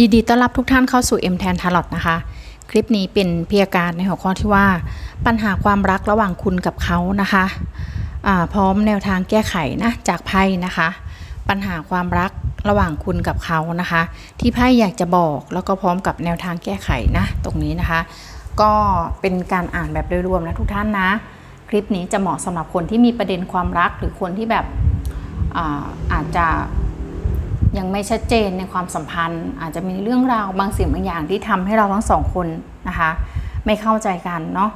ยินดีต้อนรับทุกท่านเข้าสู่ M แทนทลอตนะคะ คลิปนี้เป็นเพียการในหัวข้อที่ว่า ปัญหาความรักระหว่างคุณกับเขานะคะพร้อมแนวทางแก้ไขนะจากไพ่นะคะ ปัญหาความรักระหว่างคุณกับเขานะคะ ที่ไพ่อยากจะบอกแล้วก็พร้อมกับแนวทางแก้ไขนะ ตรงนี้นะคะ ก็เป็นการอ่านแบบโดยรวมนะทุกท่านนะ คลิปนี้จะเหมาะสำหรับคนที่มีประเด็นความรักหรือคนที่แบบอาอาจจะ ยังไม่ชัดเจนในความสัมพันธ์ อาจจะมีเรื่องราวบางสิ่งบางอย่างที่ทำให้เราทั้งสองคนนะคะ ไม่เข้าใจกันเนาะ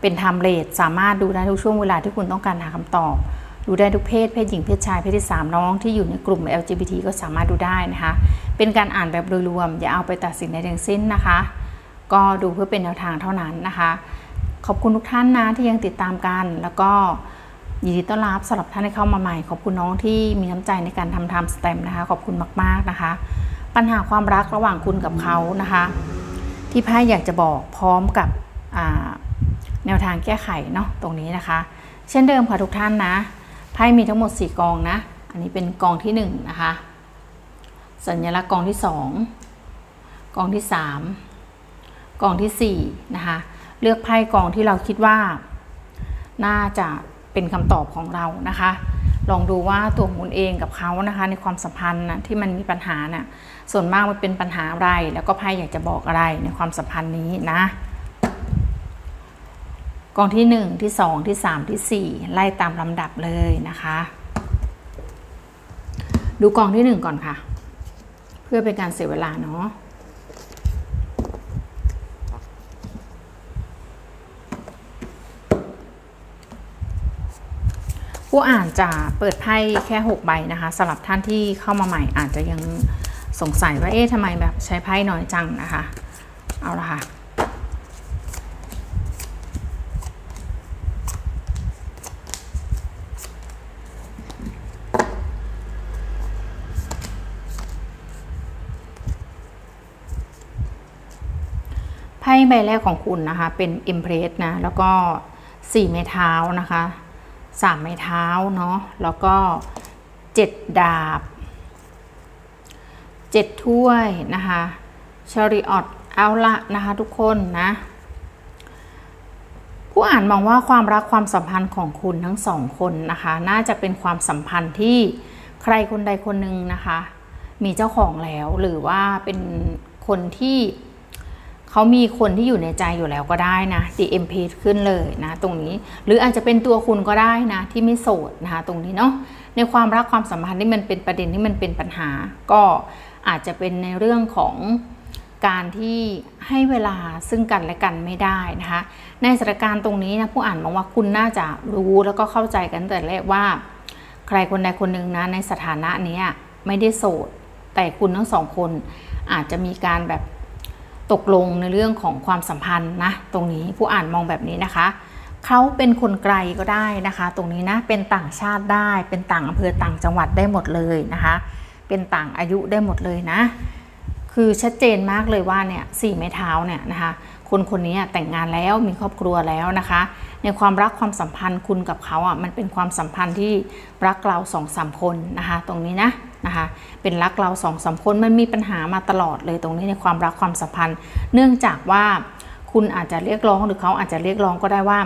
เป็นไทม์เลทสามารถดูได้ทุกช่วงเวลาที่คุณต้องการหาคำตอบ ดูได้ทุกเพศเพศหญิงเพศชายเพศที่ 3 น้องที่อยู่ในกลุ่ม LGBT ก็สามารถดูได้นะคะ เป็นการอ่านแบบโดยรวม อย่าเอาไปตัดสินในทั้งสิ้นนะคะ ก็ดูเพื่อเป็นแนวทางเท่านั้นนะคะ ขอบคุณทุกท่านนะที่ยังติดตามกันแล้วก็ ยินดีต้อนรับสำหรับท่านที่เข้ามาใหม่ ขอบคุณน้องที่มีน้ำใจในการทำทำสแตมนะคะ ขอบคุณมาก ๆนะคะ ปัญหาความรักระหว่างคุณกับเขานะคะ ที่ไพ่อยากจะบอกพร้อมกับแนวทางแก้ไขเนาะตรงนี้นะคะ เช่นเดิมค่ะทุกท่านนะไพ่มีทั้งหมด 4 กองนะ อันนี้เป็นกองที่ 1 นะคะ สัญลักษณ์กองที่ 2 กองที่ 3 กองทีสี่4นะคะเลือกไพ่กองที่เราคิดว่า น่าจะ เป็นคำตอบของเรานะคะ ลองดูว่าตัวของคุณเองกับเขานะคะ ในความสัมพันธ์นะที่มันมีปัญหาน่ะส่วนมากมันเป็นปัญหาอะไร แล้วก็ไพ่อยากจะบอกอะไรในความสัมพันธ์นี้นะกองที่ 1 ที่ 2 ที่ 3 ที่ 4 ไล่ตามลำดับเลยนะคะ ดูกองที่ 1 ก่อนค่ะ เพื่อเป็นการเสียเวลาเนาะ ผู้อ่านจะเปิดไพ่แค่ 6 ใบนะคะสำหรับท่านที่เข้ามาใหม่อาจจะยังสงสัยว่าเอ๊ะทำไมแบบใช้ไพ่น้อยจังนะคะ เอาละค่ะ ไพ่ใบแรกของคุณนะคะ เป็น Impress นะ แล้วก็4ไม้เท้านะคะ 3ไม้เท้าเนาะแล้วก็7ดดาบ7ถ้วยนะคะชริออตเอาละนะคะทุกคนนะผู้อ่านมองว่าความรักความสัมพันธ์ของคุณทั้งสองคนนะคะ น่าจะเป็นความสัมพันธ์ที่ใครคนใดคนหนึ่งนะคะ มีเจ้าของแล้วหรือว่าเป็นคนที่ เขามีคนที่อยู่ในใจอยู่แล้วก็ได้นะ DM p ขึ้นเลยนะ ตรงนี้ หรืออาจจะเป็นตัวคุณก็ได้นะ ที่ไม่โสดนะคะ ตรงนี้เนาะในความรักความสัมพันธ์ที่มันเป็นประเด็นที่มันเป็นปัญหา ก็อาจจะเป็นในเรื่องของการที่ให้เวลาซึ่งกันและกันไม่ได้นะคะ ในสถานการณ์ตรงนี้นะผู้อ่านมองว่าคุณน่าจะรู้แล้วก็เข้าใจกันแต่แรกว่า ใครคนใดคนหนึ่งนะในสถานะนี้ไม่ได้โสด แต่คุณทั้งสองคนอาจจะมีการแบบ ตกลงในเรื่องของความสัมพันธ์นะตรงนี้ผู้อ่านมองแบบนี้นะคะเขาเป็นคนไกลก็ได้นะคะ ตรงนี้นะเป็นต่างชาติได้เป็นต่างอำเภอต่างจังหวัดได้หมดเลยนะคะ เป็นต่างอายุได้หมดเลยนะ คือชัดเจนมากเลยว่าเนี่ยสี่ไม้เท้าเนี่ยนะคะคนคนนี้แต่งงานแล้วมีครอบครัวแล้วนะคะ ในความรักความสัมพันธ์คุณกับเขาอะมันเป็นความสัมพันธ์ที่รักเราสองสามคนนะคะ ตรงนี้นะ นะคะเป็นรักเราสองสามคนมันมีปัญหามาตลอดเลยตรงนี้ในความรักความสัมพันธ์ เนื่องจากว่าคุณอาจจะเรียกร้องหรือเขาอาจจะเรียกร้องก็ได้ว่า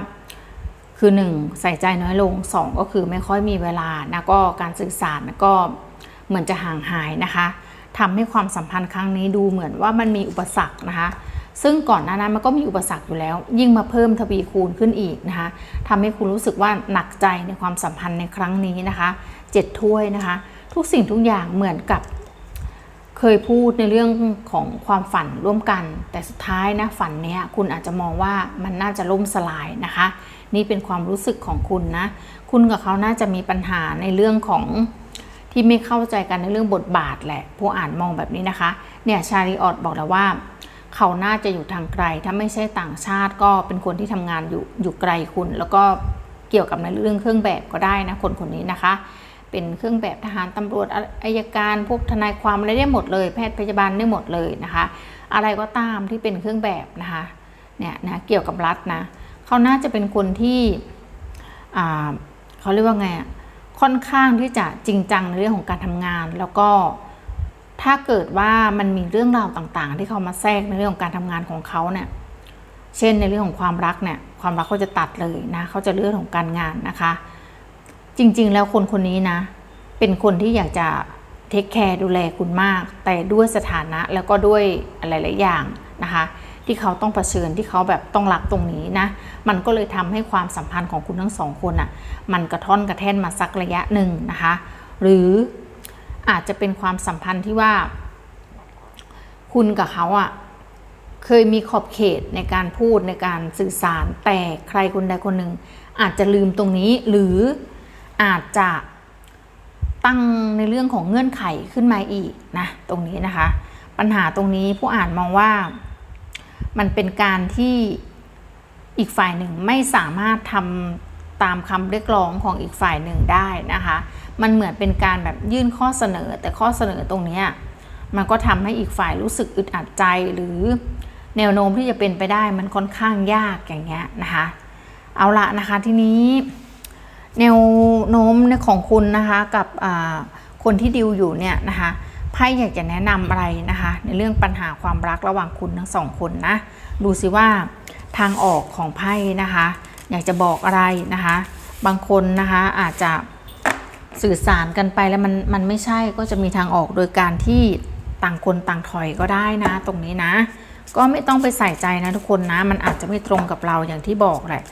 คือหนึ่งใส่ใจน้อยลงสองก็คือไม่ค่อยมีเวลานะก็การสื่อสารก็เหมือนจะห่างหายนะคะทำให้ความสัมพันธ์ครั้งนี้ดูเหมือนว่ามันมีอุปสรรคนะคะซึ่งก่อนหน้านั้นมันก็มีอุปสรรคอยู่แล้ว ยิ่งมาเพิ่มทวีคูณขึ้นอีกนะคะทำให้คุณรู้สึกว่าหนักใจในความสัมพันธ์ในครั้งนี้นะคะเจ็ดถ้วยนะคะ ทุกสิ่งทุกอย่างเหมือนกับ เคยพูดในเรื่องของความฝันร่วมกัน แต่สุดท้ายนะฝันเนี้ยคุณอาจจะมองว่ามันน่าจะล่มสลายนะคะ นี่เป็นความรู้สึกของคุณนะ คุณกับเขาน่าจะมีปัญหาในเรื่องของที่ไม่เข้าใจกันในเรื่องบทบาทแหละผู้อ่านมองแบบนี้นะคะ เนี่ยชาริออตบอกแล้วว่า เขาน่าจะอยู่ทางไกล ถ้าไม่ใช่ต่างชาติก็เป็นคนที่ทำงานอยู่อยู่ไกลคุณ แล้วก็เกี่ยวกับในเรื่องเครื่องแบบก็ได้นะคนคนนี้นะคะ เป็นเครื่องแบบทหารตำรวจอายการ พวกทนายความอะไรได้หมดเลย แพทย์พยาบาลได้หมดเลยนะคะ อะไรก็ตามที่เป็นเครื่องแบบนะคะเนี่ยนะเกี่ยวกับรัฐนะเขาน่าจะเป็นคนที่เขาเรียกว่าไงค่อนข้างที่จะจริงจังในเรื่องของการทำงาน แล้วก็ถ้าเกิดว่ามันมีเรื่องราวต่างๆ ที่เขามาแทรกในเรื่องของการทำงานของเขาเนี่ยเช่นในเรื่องของความรักเนี่ยความรักเขาจะตัดเลยนะเขาจะเรื่องของการงานนะคะ จริง ๆ แล้วคนคนนี้นะ เป็นคนที่อยากจะเทคแคร์ดูแลคุณมาก แต่ด้วยสถานะแล้วก็ด้วยอะไรหลายอย่างนะคะ ที่เขาต้องเผชิญที่เขาแบบต้องรับตรงนี้นะ มันก็เลยทำให้ความสัมพันธ์ของคุณทั้งสองคนอะ่ะ มันกระท่อนกระแท่นมาสักระยะหนึ่งนะคะ หรืออาจจะเป็นความสัมพันธ์ที่ว่า คุณกับเขาอะ่ะเคยมีขอบเขตในการพูดในการสื่อสารแต่ใครคนใดคนหนึ่งอาจจะลืมตรงนี้หรือ อาจจะตั้งในเรื่องของเงื่อนไขขึ้นมาอีกนะตรงนี้นะคะ ปัญหาตรงนี้ผู้อ่านมองว่ามันเป็นการที่อีกฝ่ายหนึ่งไม่สามารถทำตามคำเรียกร้องของอีกฝ่ายหนึ่งได้นะคะ มันเหมือนเป็นการแบบยื่นข้อเสนอ แต่ข้อเสนอตรงนี้มันก็ทำให้อีกฝ่ายรู้สึกอึดอัดใจหรือแนวโน้มที่จะเป็นไปได้มันค่อนข้างยากอย่างเงี้ยนะคะ เอาละนะคะทีนี้ แนวโน้มของคุณนะคะกับคนที่ดิวอยู่เนี่ยนะคะไพ่อยากจะแนะนำอะไรนะคะ ในเรื่องปัญหาความรักระหว่างคุณทั้งสองคนนะดูสิว่าทางออกของไพ่นะคะ อยากจะบอกอะไรนะคะ บางคนนะคะอาจจะสื่อสารกันไปแล้วมันมันไม่ใช่ก็จะมีทางออกโดยการที่ต่างคนต่างถอยก็ได้นะ ตรงนี้นะ ก็ไม่ต้องไปใส่ใจนะทุกคนนะ มันอาจจะไม่ตรงกับเราอย่างที่บอกแหละ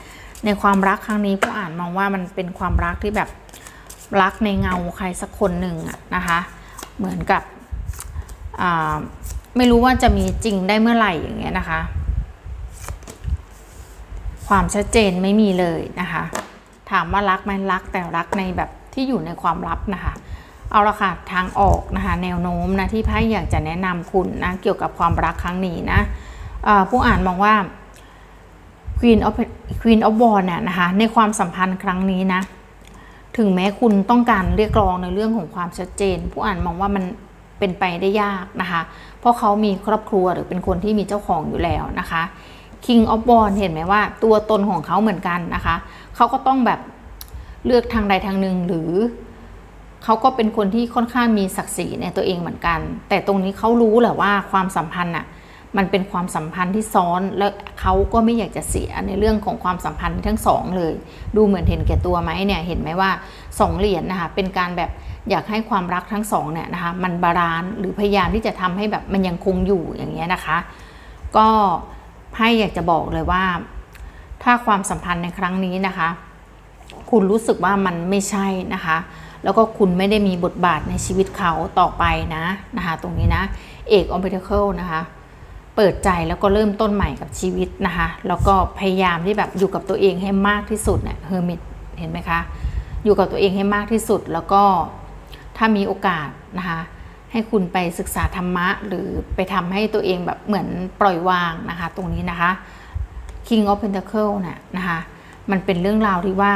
ในความรักครั้งนี้ผู้อ่านมองว่ามันเป็นความรักที่แบบรักในเงาใครสักคนหนึ่งอะนะคะ เหมือนกับไม่รู้ว่าจะมีจริงได้เมื่อไหร่อย่างเงี้ยนะคะ ความชัดเจนไม่มีเลยนะคะ ถามว่ารักไหมรักแต่รักในแบบที่อยู่ในความลับนะคะ เอาละค่ะทางออกนะคะ แนวโน้มนะที่ไพ่อยากจะแนะนำคุณนะเกี่ยวกับความรักครั้งนี้นะผู้อ่านมองว่า Queen of Queen of w a n เนี่ยนะคะในความสัมพันธ์ครั้งนี้นะถึงแม้คุณต้องการเรียกร้องในเรื่องของความชัดเจน ผู้อ่านมองว่ามันเป็นไปได้ยากนะคะ เพราะเขามีครอบครัวหรือเป็นคนที่มีเจ้าของอยู่แล้วนะคะ King of w a n เห็นไหมว่าตัวตนของเขาเหมือนกันนะคะ เขาก็ต้องแบบเลือกทางใดทางหนึ่งหรือเขาก็เป็นคนที่ค่อนข้างมีศักดิ์ศรีในตัวเองเหมือนกัน แต่ตรงนี้เขารู้แหละว่าความสัมพันธ์น่ะ มันเป็นความสัมพันธ์ที่ซ้อนและเขาก็ไม่อยากจะเสียในเรื่องของความสัมพันธ์ทั้งสองเลย ดูเหมือนเห็นแก่ตัวไหมเนี่ยเห็นไหมว่าสองเหรียญนะคะเป็นการแบบอยากให้ความรักทั้งสองเนี่ยนะคะมันบาลานซ์หรือพยายามที่จะทำให้แบบมันยังคงอยู่อย่างเงี้ยนะคะ ก็ไพ่อยากจะบอกเลยว่า ถ้าความสัมพันธ์ในครั้งนี้นะคะ คุณรู้สึกว่ามันไม่ใช่นะคะแล้วก็คุณไม่ได้มีบทบาทในชีวิตเขาต่อไปนะนะคะตรงนี้นะเอกออมเบเคิลนะคะ เปิดใจแล้วก็เริ่มต้นใหม่กับชีวิตนะคะ แล้วก็พยายามที่แบบอยู่กับตัวเองให้มากที่สุดเนี่ยเฮอร์มิตเห็นไหมคะ อยู่กับตัวเองให้มากที่สุด แล้วก็ถ้ามีโอกาสนะคะ ให้คุณไปศึกษาธรรมะ หรือไปทำให้ตัวเองแบบเหมือนปล่อยวางนะคะ ตรงนี้นะคะ King of Pentacle เนี่ยนะคะ มันเป็นเรื่องราวที่ว่า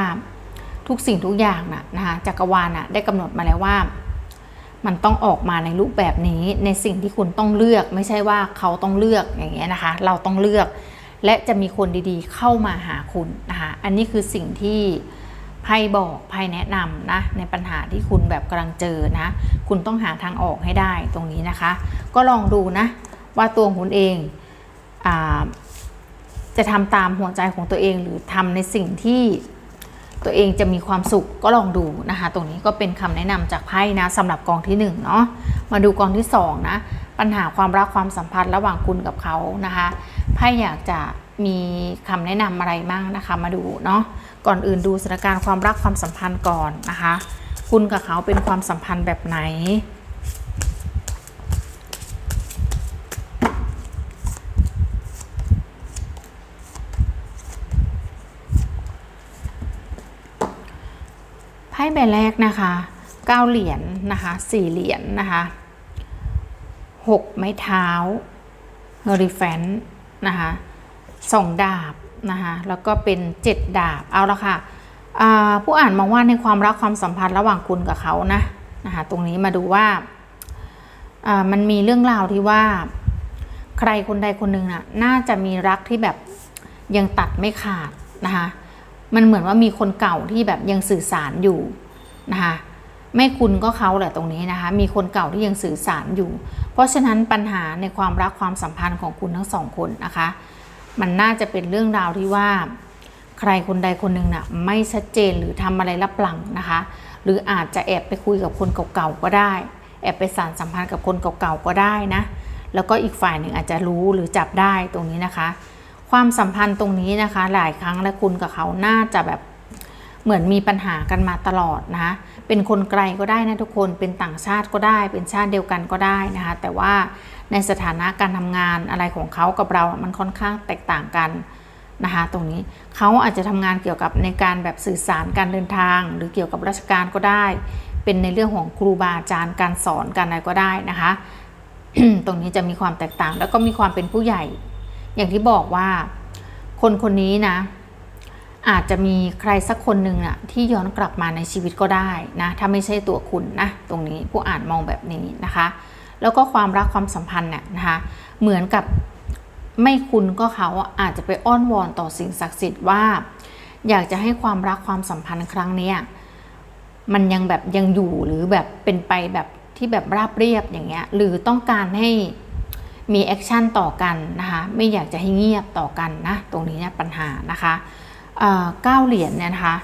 ทุกสิ่งทุกอย่างน่ะนะคะจักรวาลน่ะได้กำหนดมาแล้วว่า มันต้องออกมาในรูปแบบนี้ในสิ่งที่คุณต้องเลือก ไม่ใช่ว่าเขาต้องเลือกอย่างเงี้ยนะคะ เราต้องเลือก และจะมีคนดีๆ เข้ามาหาคุณนะคะอันนี้คือสิ่งที่ไพ่บอกไพ่แนะนำนะในปัญหาที่คุณแบบกำลังเจอนะ คุณต้องหาทางออกให้ได้ตรงนี้นะคะ ก็ลองดูนะ ว่าตัวคุณเองอจะทำตามหัวใจของตัวเองหรือทำในสิ่งที่ ตัวเองจะมีความสุขก็ลองดูนะคะ ตรงนี้ก็เป็นคำแนะนำจากไพ่นะสำหรับกองที่1เนาะมาดูกองที่2นะปัญหาความรักความสัมพันธ์ระหว่างคุณกับเขานะคะไพ่อยากจะมีคำแนะนำอะไรบ้างนะคะ มาดูเนาะก่อนอื่นดูสถานการณ์ความรักความสัมพันธ์ก่อนนะคะ คุณกับเขาเป็นความสัมพันธ์แบบไหน พ่ใบแรกนะคะเก้าเหรียญนนะคะสี่เหรียญนนะคะหกไม้เท้าเฮอริแฟนนะคะสองดาบนะคะแล้วก็เป็นเจ็ดดาบเอาละค่ะผู้อ่านมองว่าในความรักความสัมพันธ์ระหว่างคุณกับเขานะนะคะตรงนี้มาดูว่ามันมีเรื่องราวที่ว่าใครคนใดคนหนึ่งน่ะน่าจะมีรักที่แบบยังตัดไม่ขาดนะคะ มันเหมือนว่ามีคนเก่าที่แบบยังสื่อสารอยู่นะคะไม่คุณก็เขาแหละตรงนี้นะคะ มีคนเก่าที่ยังสื่อสารอยู่ เพราะฉะนั้นปัญหาในความรักความสัมพันธ์ของคุณทั้งสองคนนะคะ มันน่าจะเป็นเรื่องราวที่ว่า ใครคนใดคนหนึ่งน่ะไม่ชัดเจนหรือทำอะไรลับหลังนะคะ หรืออาจจะแอบไปคุยกับคนเก่าๆก็ได้ แอบไปสารสัมพันธ์กับคนเก่าๆก็ได้นะ แล้วก็อีกฝ่ายหนึ่งอาจจะรู้หรือจับได้ตรงนี้นะคะ ความสัมพันธ์ตรงนี้นะคะ หลายครั้งและคุณกับเขาน่าจะแบบเหมือนมีปัญหากันมาตลอดนะเป็นคนไกลก็ได้นะทุกคนเป็นต่างชาติก็ได้ เป็นชาติเดียวกันก็ได้นะคะ แต่ว่าในสถานะการทำงานอะไรของเขากับเรา มันค่อนข้างแตกต่างกันนะคะตรงนี้เขาอาจจะทำงานเกี่ยวกับในการแบบสื่อสารการเดินทาง หรือเกี่ยวกับราชการก็ได้ เป็นในเรื่องของครูบาอาจารย์การสอนการอะไรก็ได้นะคะ ตรงนี้จะมีความแตกต่าง แล้วก็มีความเป็นผู้ใหญ่ อย่างที่บอกว่า คนคนนี้นะ อาจจะมีใครสักคนหนึ่งน่ะที่ย้อนกลับมาในชีวิตก็ได้นะถ้าไม่ใช่ตัวคุณนะตรงนี้ผู้อ่านมองแบบนี้นะคะ แล้วก็ความรักความสัมพันธ์เนี่ยนะคะ เหมือนกับไม่คุณก็เขาอาจจะไปอ้อนวอนต่อสิ่งศักดิ์สิทธิ์ว่า อยากจะให้ความรักความสัมพันธ์ครั้งนี้มันยังแบบยังอยู่หรือแบบเป็นไปแบบที่แบบราบเรียบอย่างเงี้ยหรือต้องการให้ มีแอคชั่นต่อกันนะคะไม่อยากจะให้เงียบต่อกันนะตรงนี้เนี่ยปัญหานะคะเก้าเหรียญเนี่ยนะคะ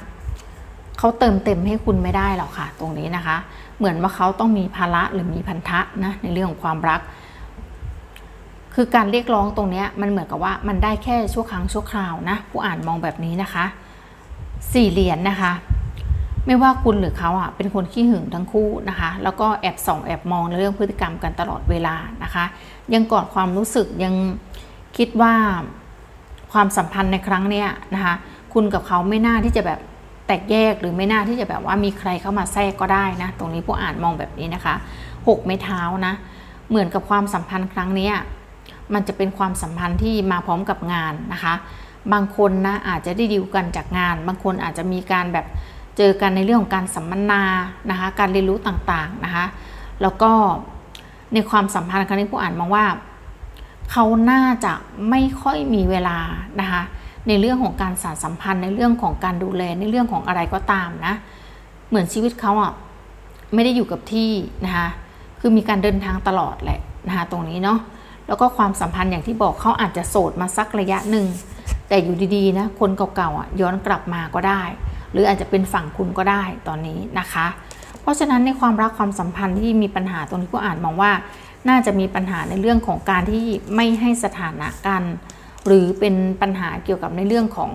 เขาเติมเต็มให้คุณไม่ได้หรอกค่ะ ตรงนี้นะคะ เหมือนว่าเขาต้องมีภาระหรือมีพันธะนะในเรื่องของความรัก คือการเรียกร้องตรงนี้มันเหมือนกับว่ามันได้แค่ชั่วครั้งชั่วคราวนะผู้อ่านมองแบบนี้นะคะสี่เหรียญนะคะ ไม่ว่าคุณหรือเขาอะเป็นคนขี้หึงทั้งคู่นะคะ แล้วก็แอบส่องแอบมองในเรื่องพฤติกรรมกันตลอดเวลานะคะ ยังกอดความรู้สึกยังคิดว่าความสัมพันธ์ในครั้งเนี้ยนะคะ คุณกับเขาไม่น่าที่จะแบบแตกแยกหรือไม่น่าที่จะแบบว่ามีใครเข้ามาแทรกก็ได้นะ ตรงนี้ผู้อ่านมองแบบนี้นะคะหกไม้เท้านะ เหมือนกับความสัมพันธ์ครั้งนี้มันจะเป็นความสัมพันธ์ที่มาพร้อมกับงานนะคะ บางคนนะอาจจะได้ดิวกันจากงาน บางคนอาจจะมีการแบบเจอกันในเรื่องของการสัมมนานะคะ การเรียนรู้ต่างๆนะคะ แล้วก็ ในความสัมพันธ์ครั้งนี้ผู้อ่านมองว่าเขาน่าจะไม่ค่อยมีเวลานะคะในเรื่องของการสานสัมพันธ์ในเรื่องของการดูแลในเรื่องของอะไรก็ตามนะ เหมือนชีวิตเขาอะไม่ได้อยู่กับที่นะคะคือมีการเดินทางตลอดแหละนะคะตรงนี้เนาะแล้วก็ความสัมพันธ์อย่างที่บอกเขาอาจจะโสดมาสักระยะหนึ่ง แต่อยู่ดีๆนะคนเก่าๆอะย้อนกลับมาก็ได้ หรืออาจจะเป็นฝั่งคุณก็ได้ตอนนี้นะคะ เพราะฉะนั้นในความรักความสัมพันธ์ที่มีปัญหาตรงนี้ก็อ่านมองว่า น่าจะมีปัญหาในเรื่องของการที่ไม่ให้สถานะกัน หรือเป็นปัญหาเกี่ยวกับในเรื่องของ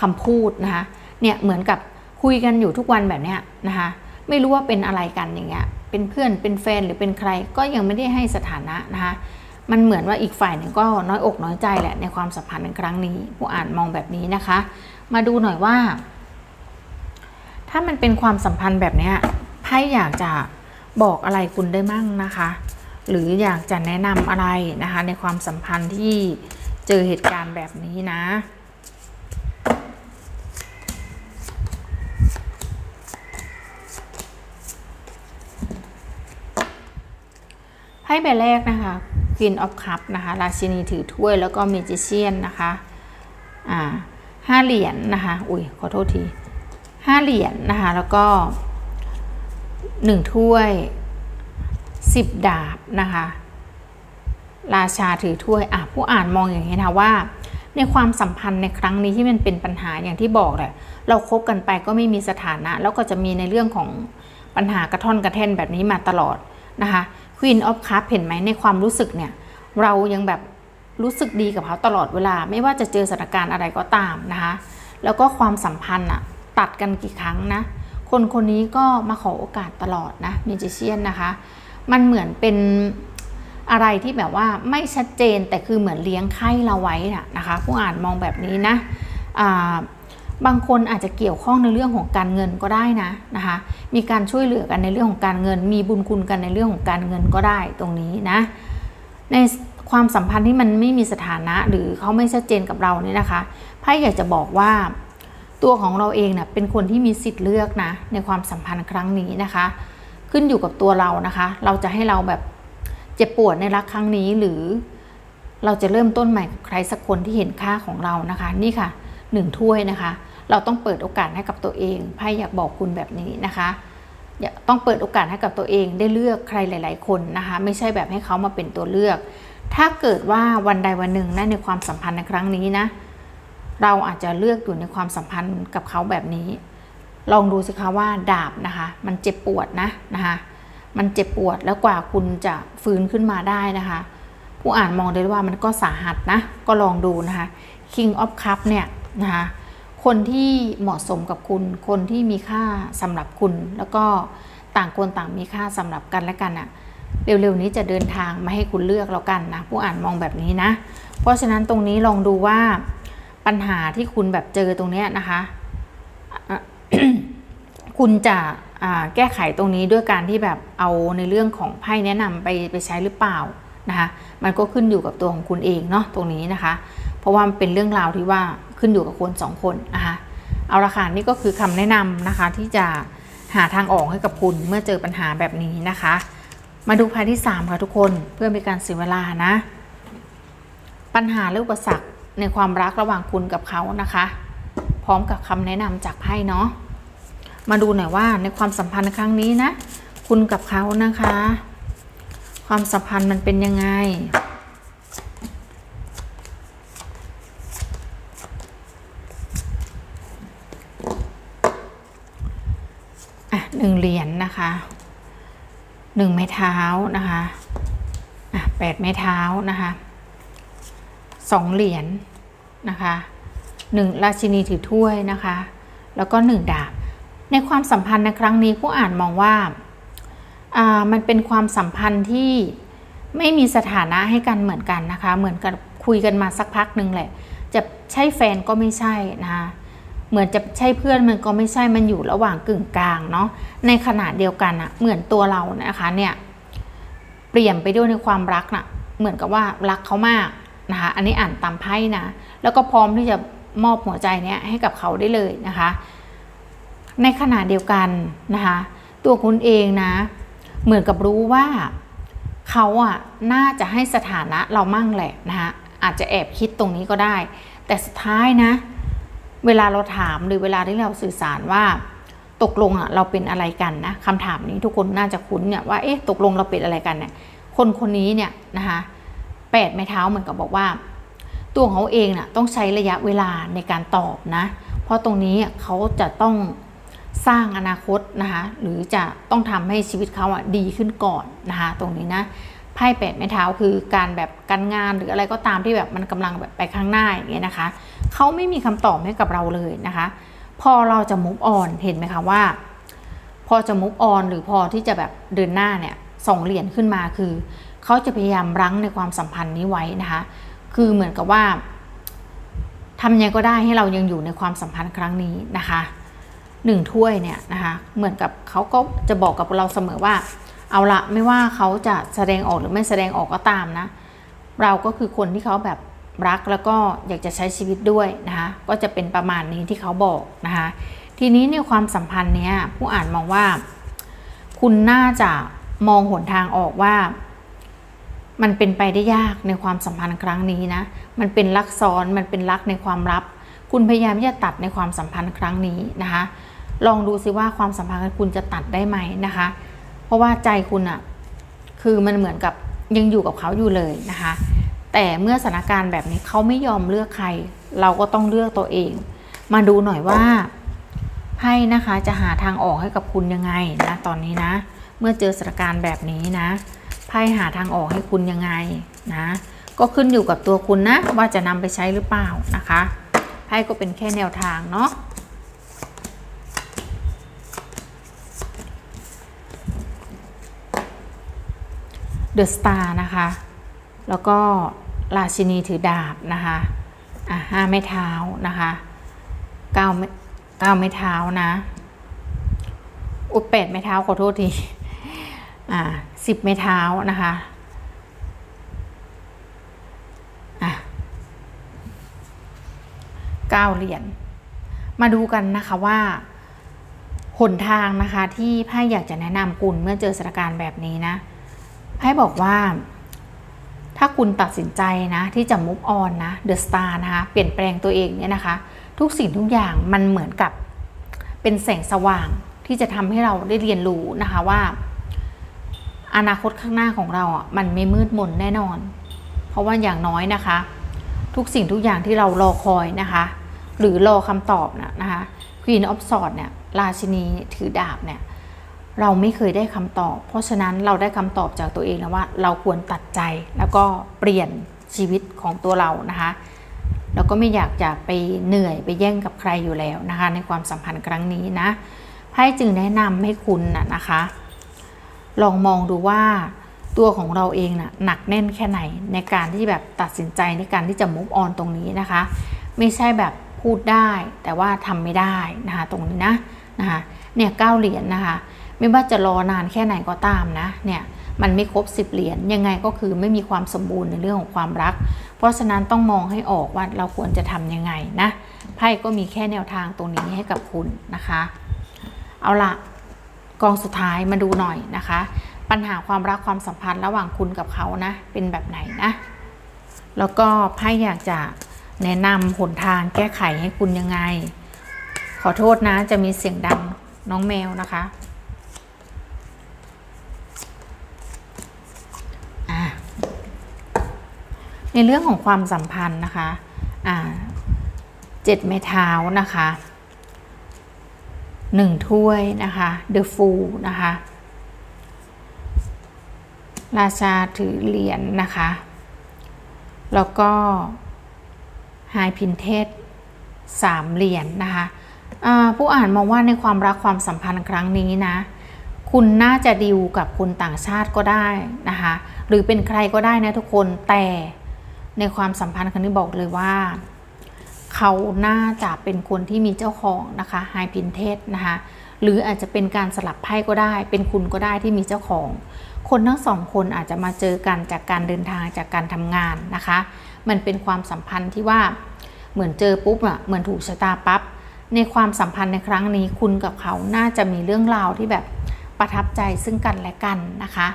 คำพูดนะคะเนี่ยเหมือนกับคุยกันอยู่ทุกวันแบบเนี้ยนะคะไม่รู้ว่าเป็นอะไรกันอย่างเงี้ยเป็นเพื่อนเป็นแฟนหรือเป็นใครก็ยังไม่ได้ให้สถานะนะคะมันเหมือนว่าอีกฝ่ายหนึ่งก็น้อยอกน้อยใจแหละในความสัมพันธ์ในครั้งนี้ผู้อ่านมองแบบนี้นะคะ มาดูหน่อยว่า ถ้ามันเป็นความสัมพันธ์แบบนี้ไพ่อยากจะบอกอะไรคุณได้มั่งนะคะ หรืออยากจะแนะนำอะไรนะคะ ในความสัมพันธ์ที่เจอเหตุการณ์แบบนี้นะไพ่ใบแรกนะคะ Queen of Cup นะคะ ราชินีถือถ้วยแล้วก็ Magician นะคะ อ่าห้าเหรียญนนะคะ อุ้ยขอโทษที ห้าเหรียญนนะคะ แล้วก็หนึ่งถ้วยสิบดาบนะคะ ราชาถือถ้วยอะผู้อ่านมองอย่างนี้นะว่า ในความสัมพันธ์ในครั้งนี้ที่มันเป็นปัญหาอย่างที่บอกแหละเราคบกันไปก็ไม่มีสถานะ แล้วก็จะมีในเรื่องของปัญหากระท่อนกระแท่นแบบนี้มาตลอดนะคะ Queen of Cup เห็นไหมในความรู้สึกเนี่ย เรายังแบบรู้สึกดีกับเขาตลอดเวลา ไม่ว่าจะเจอสถานการณ์อะไรก็ตามนะคะ แล้วก็ความสัมพันธ์อะ ตัดกันกี่ครั้งนะ คนคนนี้ก็มาขอโอกาสตลอดนะมิจิเชียนนะคะ มันเหมือนเป็นอะไรที่แบบว่าไม่ชัดเจนแต่คือเหมือนเลี้ยงไข่เราไว้นะนะคะผู้อ่านมองแบบนี้นะบางคนอาจจะเกี่ยวข้องในเรื่องของการเงินก็ได้นะนะคะ มีการช่วยเหลือกันในเรื่องของการเงิน มีบุญคุณกันในเรื่องของการเงินก็ได้ตรงนี้นะ ในความสัมพันธ์ที่มันไม่มีสถานะหรือเขาไม่ชัดเจนกับเราเนี่ยนะคะไพ่อยากจะบอกว่า ตัวของเราเองเนะ่ยเป็นคนที่มีสิทธิ์เลือกนะในความสัมพันธ์ครั้งนี้นะคะ ขึ้นอยู่กับตัวเรานะคะ เราจะให้เราแบบเจ็บปวดในรักครั้งนี้หรือเราจะเริ่มต้นใหม่กับใครสักคนที่เห็นค่าของเรานะคะ นี่ค่ะหนึ่งถ้วยนะคะ เราต้องเปิดโอกาสให้กับตัวเองไพ่อยากบอกคุณแบบนี้นะคะอย่าต้องเปิดโอกาสให้กับตัวเองได้เลือกใครหลาย ๆ คนนะคะ ไม่ใช่แบบให้เขามาเป็นตัวเลือก ถ้าเกิดว่าวันใดวันหนึ่งนะในความสัมพันธ์ในครั้งนี้นะ เราอาจจะเลือกอยู่ในความสัมพันธ์กับเขาแบบนี้ ลองดูสิคะว่าดาบนะคะ มันเจ็บปวดนะนะคะมันเจ็บปวดแล้วกว่าคุณจะฟื้นขึ้นมาได้นะคะ ผู้อ่านมองได้ว่ามันก็สาหัสนะ ก็ลองดูนะคะ King of Cup เนี่ยนะคะคนที่เหมาะสมกับคุณ คนที่มีค่าสำหรับคุณ แล้วก็ต่างคนต่างมีค่าสำหรับกันและกันอะเร็วๆนี้จะเดินทางมาให้คุณเลือกแล้วกันนะ ผู้อ่านมองแบบนี้นะ เพราะฉะนั้นตรงนี้ลองดูว่า ปัญหาที่คุณแบบเจอตรงนี้นะคะคุณจะแก้ไขตรงนี้ด้วยการที่แบบเอาในเรื่องของไพ่แนะนำไปไปใช้หรือเปล่านะคะมันก็ขึ้นอยู่กับตัวของคุณเองเนาะตรงนี้นะคะ เพราะว่าเป็นเรื่องราวที่ว่าขึ้นอยู่กับคนสองคนนะคะเอาละค่ะนี่ก็คือคำแนะนำนะคะที่จะหาทางออกให้กับคุณเมื่อเจอปัญหาแบบนี้นะคะ มาดูไพ่ที่ 3 ค่ะทุกคนเพื่อเป็นการเสียเวลานะ ปัญหาหรืออุปสรรค ในความรักระหว่างคุณกับเขานะคะ พร้อมกับคำแนะนำจากไพ่เนาะมาดูหน่อยว่าในความสัมพันธ์ครั้งนี้นะ คุณกับเขานะคะ ความสัมพันธ์มันเป็นยังไง อะหนึ่งเหรียญนะคะหนึ่งไม้เท้านะคะ อะแปดไม้เท้านะคะ สองเหรียญนะคะหนึ่งราชินีถือถ้วยนะคะ แล้วก็หนึ่งดาบ ในความสัมพันธ์ในครั้งนี้ผู้อ่านมองว่าามันเป็นความสัมพันธ์ที่ไม่มีสถานะให้กันเหมือนกันนะคะ เหมือนกับคุยกันมาสักพักหนึ่งแหละ จะใช่แฟนก็ไม่ใช่นะคะเหมือนจะใช่เพื่อนมันก็ไม่ใช่มันอยู่ระหว่างกึ่งกลางเนาะในขณะเดียวกันอะเหมือนตัวเรานะคะเนี่ยเปลี่ยนไปด้วยในความรักน่ะเหมือนกับว่ารักเขามาก นะคะ อันนี้อ่านตามไพ่นะ แล้วก็พร้อมที่จะมอบหัวใจเนี้ยให้กับเขาได้เลยนะคะ ในขณะเดียวกันนะคะ ตัวคุณเองนะ เหมือนกับรู้ว่าเขาอะน่าจะให้สถานะเรามั่งแหละนะคะอาจจะแอบคิดตรงนี้ก็ได้ แต่สุดท้ายนะ เวลาเราถามหรือเวลาที่เราสื่อสารว่า ตกลงอะเราเป็นอะไรกันนะคำถามนี้ทุกคนน่าจะคุ้นเนี่ยว่าเอ๊ะตกลงเราเป็นอะไรกันเนี่ยคนคนนี้เนี่ยนะคะ แปดไม้เท้าเหมือนกับบอกว่า ตัวของเขาเองน่ะต้องใช้ระยะเวลาในการตอบนะ เพราะตรงนี้เขาจะต้องสร้างอนาคตนะคะหรือจะต้องทำให้ชีวิตเขาอะดีขึ้นก่อนนะคะตรงนี้นะไพ่แปดไม้เท้าคือการแบบการงานหรืออะไรก็ตามที่แบบมันกำลังแบบไปข้างหน้าอย่างเงี้ยนะคะเขาไม่มีคำตอบให้กับเราเลยนะคะ พอเราจะมุฟออนเห็นไหมคะว่า พอจะมุฟออนหรือพอที่จะแบบเดินหน้าเนี่ยสองเหรียญขึ้นมาคือ เขาจะพยายามรั้งในความสัมพันธ์นี้ไว้นะคะ คือเหมือนกับว่าทำยังไงก็ได้ให้เรายังอยู่ในความสัมพันธ์ครั้งนี้นะคะหนึ่งถ้วยเนี่ยนะคะเหมือนกับเขาก็จะบอกกับเราเสมอว่า เอาละไม่ว่าเขาจะแสดงออกหรือไม่แสดงออกก็ตามนะ เราก็คือคนที่เขาแบบรักแล้วก็อยากจะใช้ชีวิตด้วยนะคะก็จะเป็นประมาณนี้ที่เขาบอกนะคะทีนี้ในความสัมพันธ์เนี้ยผู้อ่านมองว่า คุณน่าจะมองหนทางออกว่า มันเป็นไปได้ยากในความสัมพันธ์ครั้งนี้นะ มันเป็นรักซ้อน มันเป็นรักในความลับ คุณพยายามที่จะตัดในความสัมพันธ์ครั้งนี้นะคะ ลองดูซิว่าความสัมพันธ์คุณจะตัดได้ไหมนะคะ เพราะว่าใจคุณอะคือมันเหมือนกับยังอยู่กับเขาอยู่เลยนะคะ แต่เมื่อสถานการณ์แบบนี้เขาไม่ยอมเลือกใคร เราก็ต้องเลือกตัวเอง มาดูหน่อยว่าไพ่นะคะจะหาทางออกให้กับคุณยังไงนะตอนนี้นะ เมื่อเจอสถานการณ์แบบนี้นะ ไพ่หาทางออกให้คุณยังไงนะ ก็ขึ้นอยู่กับตัวคุณนะ ว่าจะนำไปใช้หรือเปล่านะคะไพ่ก็เป็นแค่แนวทางเนาะเดอะสตาร์นะคะ แล้วก็ราชินีถือดาบนะคะอะห้าไม้เท้านะคะเก้าไม้เก้าไม้เท้านะ อุยแปดไม้เท้าขอโทษที อ่า สิบไม้เท้านะคะอะเก้าเหรียญมาดูกันนะคะว่าหนทางนะคะที่ไพ่อยากจะแนะนำคุณเมื่อเจอสถานการณ์แบบนี้นะไพ่บอกว่า ถ้าคุณตัดสินใจนะที่จะมุฟออนนะเดอะสตาร์นะคะเปลี่ยนแปลงตัวเองเนี่ยนะคะ ทุกสิ่งทุกอย่างมันเหมือนกับเป็นแสงสว่างที่จะทำให้เราได้เรียนรู้นะคะว่า อนาคตข้างหน้าของเราอะมันไม่มืดมนแน่นอน เพราะว่าอย่างน้อยนะคะ ทุกสิ่งทุกอย่างที่เรารอคอยนะคะ หรือรอคำตอบนะนะคะ Queen of Swords เนี่ยราชินีถือดาบเนี่ยเราไม่เคยได้คำตอบ เพราะฉะนั้นเราได้คำตอบจากตัวเองแล้วว่า เราควรตัดใจแล้วก็เปลี่ยนชีวิตของตัวเรานะคะแล้วก็ไม่อยากจะไปเหนื่อยไปแย่งกับใครอยู่แล้วนะคะ ในความสัมพันธ์ครั้งนี้นะไพ่จึงแนะนำให้คุณนะนะคะ ลองมองดูว่าตัวของเราเองนะ่ะหนักแน่นแค่ไหนในการที่แบบตัดสินใจในการที่จะมุ v ออนตรงนี้นะคะ ไม่ใช่แบบพูดได้แต่ว่าทำไม่ได้นะคะตรงนี้นะนะคะเนี่ยเก้าเหรียญนะคะ ไม่ว่าจะรอนานแค่ไหนก็ตามนะเนี่ยมันไม่ครบ 10 เหรียญยังไงก็คือไม่มีความสมบูรณ์ในเรื่องของความรัก เพราะฉะนั้นต้องมองให้ออกว่าเราควรจะทำยังไงนะไพ่ก็มีแค่แนวทางตรงนี้ให้กับคุณนะคะ เอาละ กองสุดท้ายมาดูหน่อยนะคะ ปัญหาความรักความสัมพันธ์ระหว่างคุณกับเขานะเป็นแบบไหนนะ แล้วก็ไพ่อยากจะแนะนำหนทางแก้ไขให้คุณยังไง ขอโทษนะจะมีเสียงดังน้องแมวนะคะในเรื่องของความสัมพันธ์นะคะ อ่าเจ็ดไม้เท้านะคะ หนึ่งถ้วยนะคะ The Fool นะคะ ราชาถือเหรียญนนะคะ แล้วก็ไฮพินเทสสามเหรียญนนะคะผู้อ่านมองว่าในความรักความสัมพันธ์ครั้งนี้นะ คุณน่าจะดิวกับคนต่างชาติก็ได้นะคะ หรือเป็นใครก็ได้นะทุกคนแต่ในความสัมพันธ์ครั้งนี้บอกเลยว่า เขาน่าจะเป็นคนที่มีเจ้าของนะคะไฮพินเทสนะคะหรืออาจจะเป็นการสลับไพ่ก็ได้ เป็นคุณก็ได้ที่มีเจ้าของ คนทั้งสองคนอาจจะมาเจอกันจากการเดินทางจากการทำงานนะคะ มันเป็นความสัมพันธ์ที่ว่าเหมือนเจอปุ๊บอะเหมือนถูกชะตาปับ๊บในความสัมพันธ์ในครั้งนี้คุณกับเขาน่าจะมีเรื่องราวที่แบบประทับใจซึ่งกันและกันนะคะ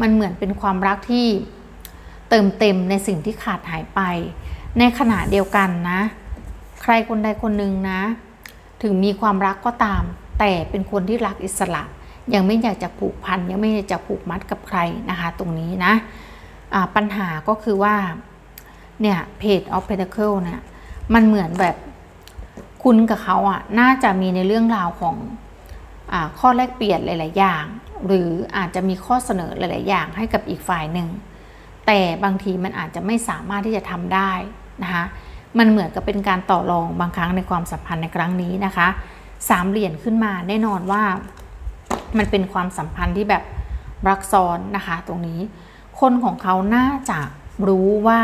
มันเหมือนเป็นความรักที่เติมเต็มในสิ่งที่ขาดหายไป ในขณะเดียวกันนะ ใครคนใดคนหนึ่งนะ ถึงมีความรักก็ตาม แต่เป็นคนที่รักอิสระ ยังไม่อยากจะผูกพัน ยังไม่อยากจะผูกมัดกับใครนะคะ ตรงนี้นะะปัญหาก็คือว่า เนี่ยเพจ of Pentacle เนี่ย มันเหมือนแบบคุณกับเขาอะ น่าจะมีในเรื่องราวของอข้อแลกเปลี่ยนหลาย ๆ อย่าง หรืออาจจะมีข้อเสนอหลาย ๆ อย่างให้กับอีกฝ่ายหนึ่ง แต่บางทีมันอาจจะไม่สามารถที่จะทำได้นะคะ มันเหมือนกับเป็นการต่อรองบางครั้งในความสัมพันธ์ในครั้งนี้นะคะสามเหรียญขึ้นมาแน่นอนว่า มันเป็นความสัมพันธ์ที่แบบรักซ้อนนะคะ ตรงนี้ คนของเขาน่าจะรู้ว่า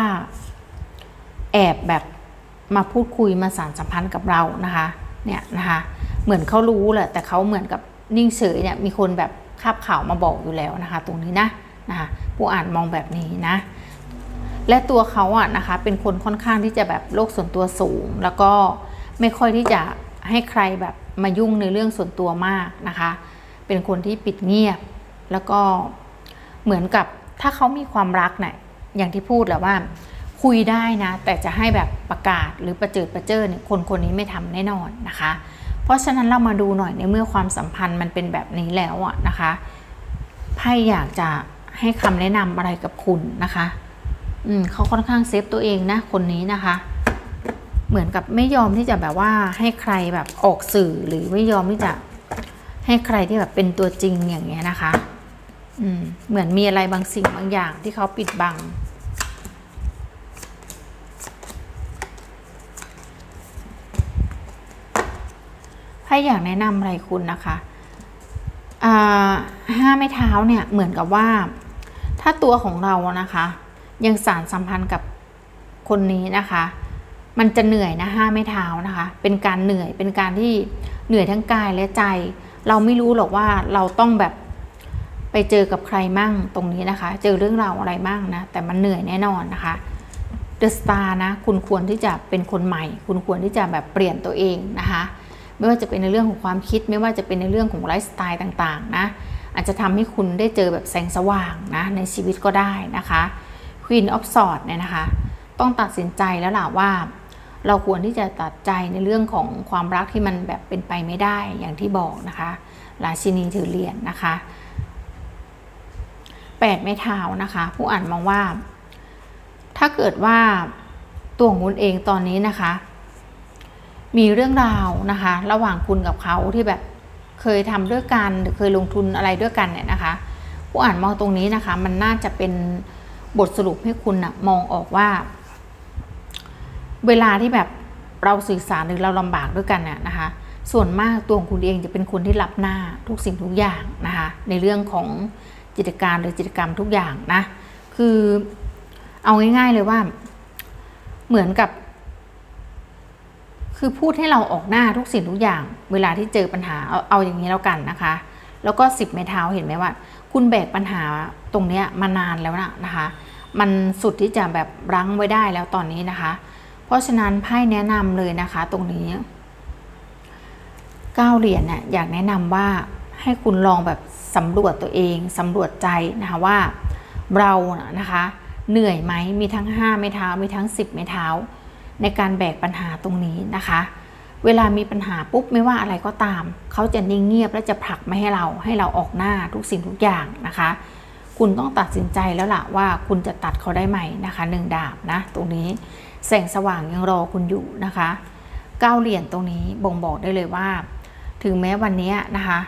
แอบแบบมาพูดคุยมาสารสัมพันธ์กับเรานะคะเนี่ยนะคะเหมือนเขารู้แหละแต่เขาเหมือนกับนิ่งเฉยเนี่ยมีคนแบบคาบข่าวมาบอกอยู่แล้วนะคะ ตรงนี้นะนะคะผู้อ่านมองแบบนี้นะ และตัวเขาอะนะคะเป็นคนค่อนข้างที่จะแบบโลกส่วนตัวสูง แล้วก็ไม่ค่อยที่จะให้ใครแบบมายุ่งในเรื่องส่วนตัวมากนะคะ เป็นคนที่ปิดเงียบ แล้วก็เหมือนกับถ้าเขามีความรักเนะี่ยอย่างที่พูดแหละว่า คุยได้นะ แต่จะให้แบบประกาศหรือประเจิดประเจิดเนี่ยคนคนนี้ไม่ทำแน่นอนนะคะ เพราะฉะนั้นเรามาดูหน่อยในเมื่อความสัมพันธ์มันเป็นแบบนี้แล้วอะนะคะไพ่อยากจะให้คำแนะนำอะไรกับคุณนะคะ อืมเขาค่อนข้างเซฟตัวเองนะคนนี้นะคะ เหมือนกับไม่ยอมที่จะแบบว่าให้ใครแบบออกสื่อหรือไม่ยอมที่จะให้ใครที่แบบเป็นตัวจริงอย่างเงี้ยนะคะ อืมเหมือนมีอะไรบางสิ่งบางอย่างที่เขาปิดบังถ้าอยากแนะนำอะไรคุณนะคะห้าไม้เท้าเนี่ยเหมือนกับว่า ถ้าตัวของเรานะคะ ยังสารสัมพันธ์กับคนนี้นะคะ มันจะเหนื่อยนะห้าไม้เท้านะคะ เป็นการเหนื่อยเป็นการที่เหนื่อยทั้งกายและใจ เราไม่รู้หรอกว่าเราต้องแบบไปเจอกับใครมั่งตรงนี้นะคะ เจอเรื่องราวอะไรมั่งนะ แต่มันเหนื่อยแน่นอนนะคะเดอะสตาร์นะคุณควรที่จะเป็นคนใหม่ คุณควรที่จะแบบเปลี่ยนตัวเองนะคะ ไม่ว่าจะเป็นในเรื่องของความคิด ไม่ว่าจะเป็นในเรื่องของไลฟ์สไตล์ต่างๆนะอาจจะทำให้คุณได้เจอแบบแสงสว่างนะในชีวิตก็ได้นะคะ Queen of Swords เนี่ยนะคะ ต้องตัดสินใจแล้วล่ะว่า เราควรที่จะตัดใจในเรื่องของความรักที่มันแบบเป็นไปไม่ได้อย่างที่บอกนะคะราชินีถือเหรียญนะคะแปดไม้เท้านะคะ ผู้อ่านมองว่า ถ้าเกิดว่าตัวของคุณเองตอนนี้นะคะ มีเรื่องราวนะคะ ระหว่างคุณกับเขาที่แบบเคยทำด้วยกันหรือเคยลงทุนอะไรด้วยกันเนี่ยนะคะ ผู้อ่านมองตรงนี้นะคะ มันน่าจะเป็น บทสรุปให้คุณนะมองออกว่า เวลาที่แบบเราสื่อสารหรือเราลำบากด้วยกันเนี่ยนะคะ ส่วนมากตัวของคุณเองจะเป็นคนที่รับหน้าทุกสิ่งทุกอย่างนะคะ ในเรื่องของกิจการหรือกิจกรรมทุกอย่างนะ คือเอาง่าย ๆเลยว่า เหมือนกับ คือพูดให้เราออกหน้าทุกสิ่งทุกอย่าง เวลาที่เจอปัญหาเอาเอาอย่างนี้แล้วกันนะคะ แล้วก็สิบไม้เท้าเห็นไหมว่า คุณแบกปัญหา ตรงเนี้ยมานานแล้วนะนะคะ มันสุดที่จะแบบรั้งไว้ได้แล้วตอนนี้นะคะ เพราะฉะนั้นไพ่แนะนำเลยนะคะตรงนี้เก้าเหรียญเนี่ยอยากแนะนำว่าให้คุณลองแบบสำรวจตัวเองสำรวจใจนะคะว่าเรานะคะเหนื่อยไหมมีทั้ง 5 ไม้เท้ามีทั้ง 10 ไม้เท้า ในการแบกปัญหาตรงนี้นะคะ เวลามีปัญหาปุ๊บไม่ว่าอะไรก็ตาม เขาจะนิ่งเงียบและจะผลักไม่ให้เราให้เราออกหน้าทุกสิ่งทุกอย่างนะคะ คุณต้องตัดสินใจแล้วล่ะว่าคุณจะตัดเขาได้ไหมนะคะหนึ่งดาบนะตรงนี้แสงสว่างยังรอคุณอยู่นะคะเก้าเหรียญตรงนี้บ่งบอกได้เลยว่า ถึงแม้วันนี้นะคะ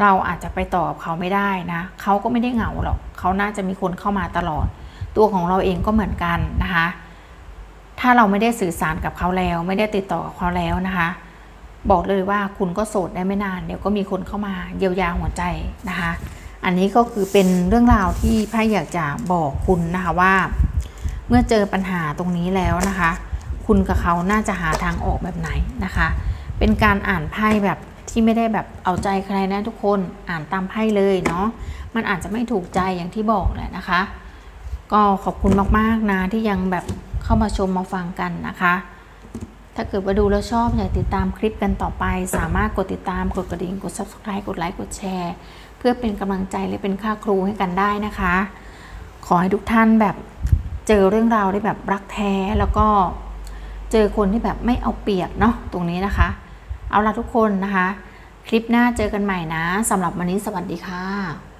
เราอาจจะไปต่อกับเขาไม่ได้นะเขาก็ไม่ได้เหงาหรอกเขาน่าจะมีคนเข้ามาตลอด ตัวของเราเองก็เหมือนกันนะคะ ถ้าเราไม่ได้สื่อสารกับเขาแล้ว ไม่ได้ติดต่อกับเขาแล้วนะคะ บอกเลยว่าคุณก็โสดได้ไม่นาน เดี๋ยวก็มีคนเข้ามาเยียวยาหัวใจนะคะ อันนี้ก็คือเป็นเรื่องราวที่ไพ่อยากจะบอกคุณนะคะว่า เมื่อเจอปัญหาตรงนี้แล้วนะคะ คุณกับเขาน่าจะหาทางออกแบบไหนนะคะ เป็นการอ่านไพ่แบบที่ไม่ได้แบบเอาใจใครนะทุกคนอ่านตามไพ่เลยเนาะมันอาจจะไม่ถูกใจอย่างที่บอกแหละนะคะ ก็ขอบคุณมากๆนะที่ยังแบบเข้ามาชมมาฟังกันนะคะถ้าเกิดว่าดูแล้วชอบอยากติดตามคลิปกันต่อไป สามารถกดติดตามกดกระดิ่งกด subscribe กดไลค์กดแชร์ พื่อเป็นกำลังใจและเป็นค่าครูให้กันได้นะคะ ขอให้ทุกท่านแบบเจอเรื่องราวได้แบบรักแท้แล้วก็เจอคนที่แบบไม่เอาเปรียบเนาะตรงนี้นะคะ เอาละทุกคนนะคะ คลิปหน้าเจอกันใหม่นะสำหรับวันนี้สวัสดีค่ะ